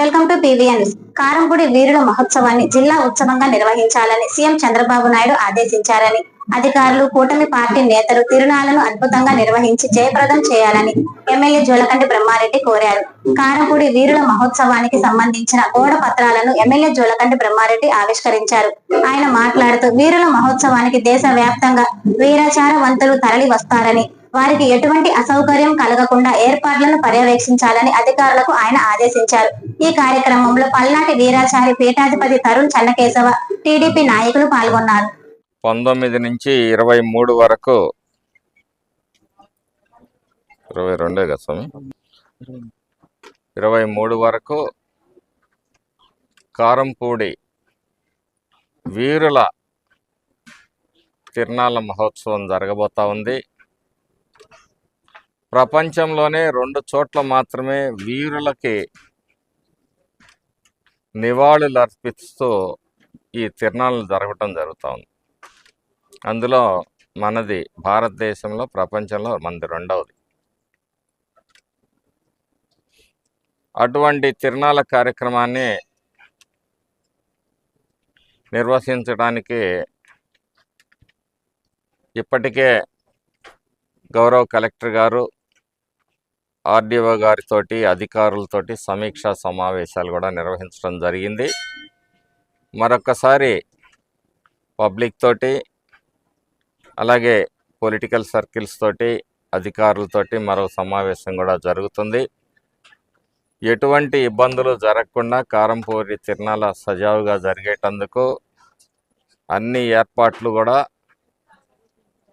Welcome to PVN Karampudi వీరుల మహోత్సవాన్ని జిల్లా ఉత్సవంగా నిర్వహించాలని సీఎం చంద్రబాబు నాయుడు ఆదేశించారని అధికారులు కూటమి పార్టీ నేతలు తిరునాళ్ళను అద్భుతంగా నిర్వహించి జయప్రదం చేయాలని ఎమ్మెల్యే జోలకంటి బ్రహ్మారెడ్డి కోరారు. కారంపూడి వీరుల మహోత్సవానికి సంబంధించిన గోడ పత్రాలను ఎమ్మెల్యే జోలకంటి బ్రహ్మారెడ్డి ఆవిష్కరించారు. ఆయన మాట్లాడుతూ వీరుల మహోత్సవానికి దేశ వ్యాప్తంగా వీరాచార వంతులు తరలి వస్తారని వారికి ఎటువంటి అసౌకర్యం కలగకుండా ఏర్పాట్లను పర్యవేక్షించాలని అధికారులకు ఆయన ఆదేశించారు. ఈ కార్యక్రమంలో పల్నాటి వీరాచారి పీఠాధిపతి తరుణ్ చెన్నకేశవ టీడీపీ నాయకులు పాల్గొన్నారు. పంతొమ్మిది నుంచి ఇరవై మూడు వరకు ఇరవై రెండే కదా స్వామి? ఇరవై మూడు వరకు కారంపూడి వీరుల తిరునాళ్ళ మహోత్సవం జరగబోతా ఉంది. ప్రపంచంలోనే రెండు చోట్ల మాత్రమే వీరులకి నివాళులు అర్పిస్తూ ఈ తిరణాలు జరగటం జరుగుతూ ఉంది. అందులో మనది భారతదేశంలో ప్రపంచంలో మనది రెండవది. అటువంటి తిరణాల కార్యక్రమాన్ని నిర్వహించడానికి ఇప్పటికే గౌరవ కలెక్టర్ గారు ఆర్డీఓ గారితోటి అధికారులతోటి సమీక్షా సమావేశాలు కూడా నిర్వహించడం జరిగింది. మరొకసారి పబ్లిక్ తోటి అలాగే పొలిటికల్ సర్కిల్స్ తోటి అధికారులతోటి మరో సమావేశం కూడా జరుగుతుంది. ఎటువంటి ఇబ్బందులు జరగకుండా కారంపూరి తిరణాల సజావుగా జరిగేటందుకు అన్ని ఏర్పాట్లు కూడా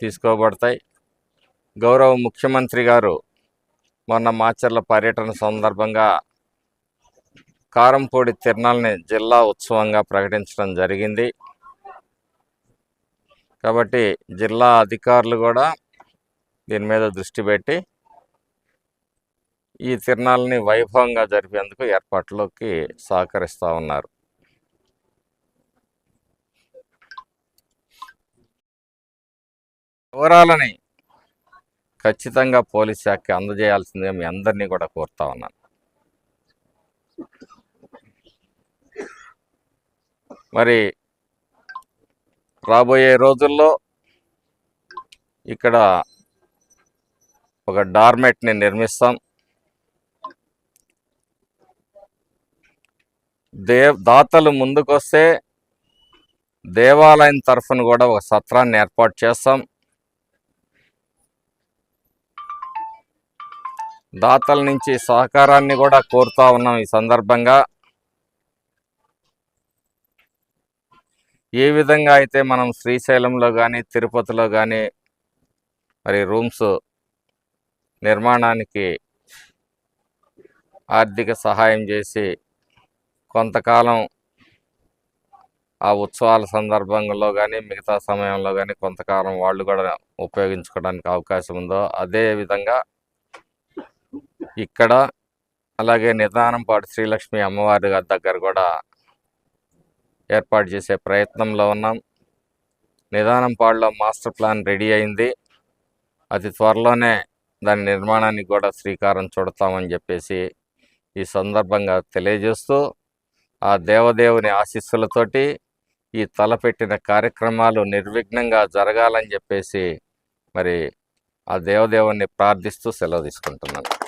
తీసుకోబడతాయి. గౌరవ ముఖ్యమంత్రి గారు మొన్న మాచర్ల పర్యటన సందర్భంగా కారంపూడి తిరణాలని జిల్లా ఉత్సవంగా ప్రకటించడం జరిగింది. కాబట్టి జిల్లా అధికారులు కూడా దీని మీద దృష్టి పెట్టి ఈ తిరణాలని వైభవంగా జరిపేందుకు ఏర్పాట్లోకి సహకరిస్తూ ఉన్నారు. వివరాలని ఖచ్చితంగా పోలీస్ శాఖకి అందజేయాల్సిందిగా మీ అందరినీ కూడా కోరుతా ఉన్నాను. మరి రాబోయే రోజుల్లో ఇక్కడ ఒక డార్మెట్ని నిర్మిస్తాం. దేవ్ దాతలు ముందుకొస్తే దేవాలయం తరఫున కూడా ఒక సత్రాన్ని ఏర్పాటు చేస్తాం. దాతల నుంచి సహకారాన్ని కూడా కోరుతా ఉన్నాం ఈ సందర్భంగా. ఏ విధంగా అయితే మనం శ్రీశైలంలో కానీ తిరుపతిలో కానీ మరి రూమ్స్ నిర్మాణానికి ఆర్థిక సహాయం చేసి కొంతకాలం ఆ ఉత్సవాల సందర్భంలో కానీ మిగతా సమయంలో కానీ కొంతకాలం వాళ్ళు కూడా ఉపయోగించుకోవడానికి అవకాశం ఉందో అదే విధంగా ఇక్కడ అలాగే నిదానంపాటు శ్రీలక్ష్మి అమ్మవారి గారి దగ్గర కూడా ఏర్పాటు చేసే ప్రయత్నంలో ఉన్నాం. నిదానంపాడులో మాస్టర్ ప్లాన్ రెడీ అయింది. అతి త్వరలోనే దాని నిర్మాణానికి కూడా శ్రీకారం చుడతామని చెప్పేసి ఈ సందర్భంగా తెలియజేస్తూ ఆ దేవదేవుని ఆశీస్సులతోటి ఈ తలపెట్టిన కార్యక్రమాలు నిర్విఘ్నంగా జరగాలని చెప్పేసి మరి ఆ దేవదేవుని ప్రార్థిస్తూ సెలవు తీసుకుంటున్నాను.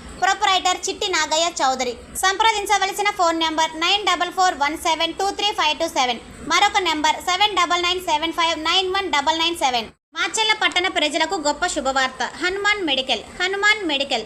ప్రొపరైటర్ చిట్టి నాగయ్య చౌదరి. సంప్రదించవలసిన phone number nine double four one seven two three five two seven. మరొక number seven double nine seven five nine one double nine seven. Macherla పట్టణ ప్రజలకు గొప్ప శుభవార్త. Hanuman medical Hanuman medical.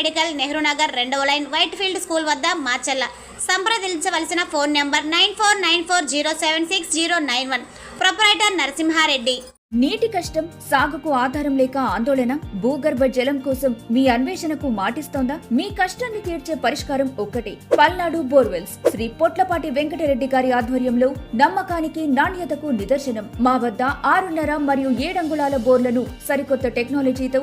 Medical Nehru Nagar రెండవ లైన్ వైట్ ఫీల్డ్ స్కూల్ వద్ద మాచల్ల సంప్రదించవలసిన phone number nine four nine four zero seven six zero nine one. Proprietor Narasimha Reddy. నీటి కష్టం సాగుకు ఆధారం లేక ఆందోళన భూగర్భ జలం కోసం మీ అన్వేషణకు మాటిస్తోందా? మీ కష్టాన్ని తీర్చే పరిష్కారం ఒక్కటే పల్నాడు బోర్వెల్స్. శ్రీ పొట్లపాటి వెంకటరెడ్డి గారి ఆధ్వర్యంలో నమ్మకానికి నాణ్యతకు నిదర్శనం. మా వద్ద ఆరున్నర మరియు ఏడంగుళాల బోర్లను సరికొత్త టెక్నాలజీతో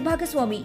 ಭಾಗಸ್ವಾಮಿ.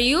మరియు